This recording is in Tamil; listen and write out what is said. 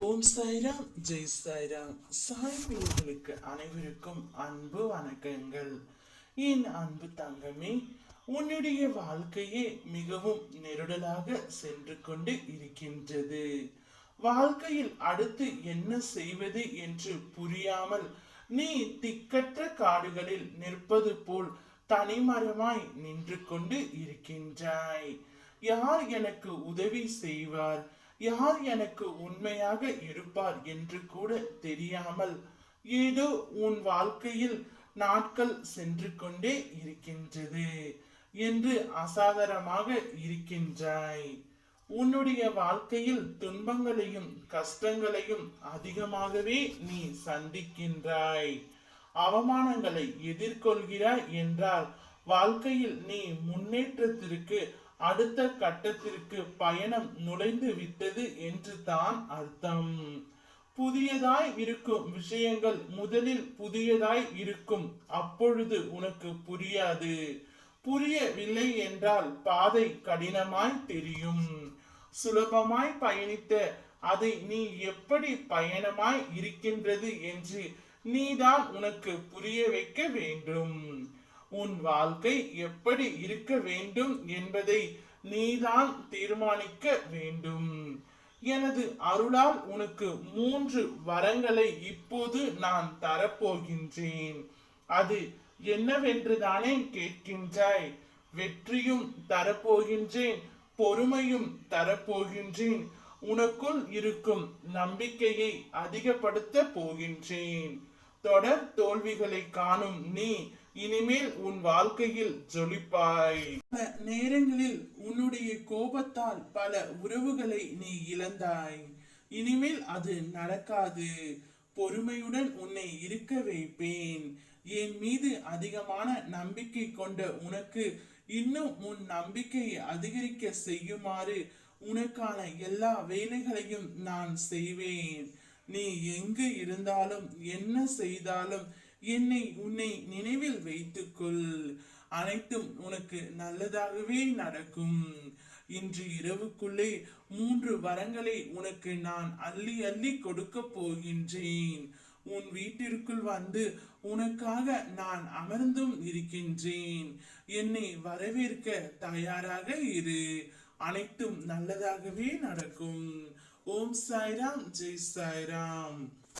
ஓம் சாய்ராம் ஜெய் சாய்ராம் சாய் பிள்ளைகளுக்கு அனைவருக்கும் அன்பு வணக்கங்கள் என் அன்பு தங்கமே உன்னுடைய வாழ்க்கையே மிகவும் நெருடலாக சென்று கொண்டு இருக்கின்றது வாழ்க்கையில் அடுத்து என்ன செய்வது என்று புரியாமல் நீ திக்கற்ற காடுகளில் நிற்பது போல் தனிமரமாய் நின்று கொண்டு இருக்கின்றாய் யார் எனக்கு உதவி செய்வார் யார் எனக்கு உண்மையாக இருப்பார் என்று கூட தெரியாமல் ஏதோ உன் வாழ்க்கையில் நாட்கள் சென்று கொண்டே இருக்கின்றது என்று அசாதாரணமாக இருக்கின்றாய். உன்னுடைய வாழ்க்கையில் துன்பங்களையும் கஷ்டங்களையும் அதிகமாகவே நீ சந்திக்கின்றாய். அவமானங்களை எதிர்கொள்கிறாய் என்றால் வாழ்க்கையில் நீ முன்னேற்றத்திற்கு அடுத்த கட்டத்திற்கு பயணம் நுழைந்து விட்டது என்று தான் அர்த்தம். புதியதாய் இருக்கும் விஷயங்கள் முதலில் புதியதாய் இருக்கும் அப்பொழுது உனக்கு புரியாது. புரியவில்லை என்றால் பாதை கடினமாய் தெரியும். சுலபமாய் பயணித்த அதை நீ எப்படி பயணமாய் இருக்கின்றது என்று நீதான் உனக்கு புரிய வைக்க வேண்டும். உன் வாழ்க்கை எப்படி இருக்க வேண்டும் என்பதை நீதான் தீர்மானிக்க வேண்டும். எனது அருளால் உனக்கு மூன்று வரங்களை இப்போது நான் தரப்போகின்றேன். அது என்னவென்று தானே கேட்கின்றாய். வெற்றியும் தரப்போகின்றேன் பொறுமையும் தரப்போகின்றேன். உனக்குள் இருக்கும் நம்பிக்கையை அதிகப்படுத்த போகின்றேன். தொடர் தோல்விகளை காணும் நீ. இனிமேல் உன் வாழ்க்கையில் ஜொலிப்பாய். பல நேரங்களில் உன்னுடைய கோபத்தால் பல உறவுகளை நீ இழந்தாய். இனிமேல் அது நடக்காது. பொறுமையுடன் உன்னை இருக்க வைப்பேன். என் மீது அதிகமான நம்பிக்கை கொண்ட உனக்கு இன்னும் உன் நம்பிக்கையை அதிகரிக்க செய்யுமாறு உனக்கான எல்லா வேலைகளையும் நான் செய்வேன். நீ எங்கு இருந்தாலும் என்ன செய்தாலும் என்னை உன்னை நினைவில் வைத்துக்கொள். அனைத்தும் உனக்கு நல்லதாகவே நடக்கும். இன்று இரவுக்குள்ளே மூன்று வரங்களை உனக்கு நான் அள்ளி அள்ளி கொடுக்க போகின்றேன். உன் வீட்டிற்குள் வந்து உனக்காக நான் அமர்ந்தும் இருக்கின்றேன். என்னை வரவேற்க தயாராக இரு. அனைத்தும் நல்லதாகவே நடக்கும். ஓம் சாய்ராம் ஜெய் சாய்ராம்.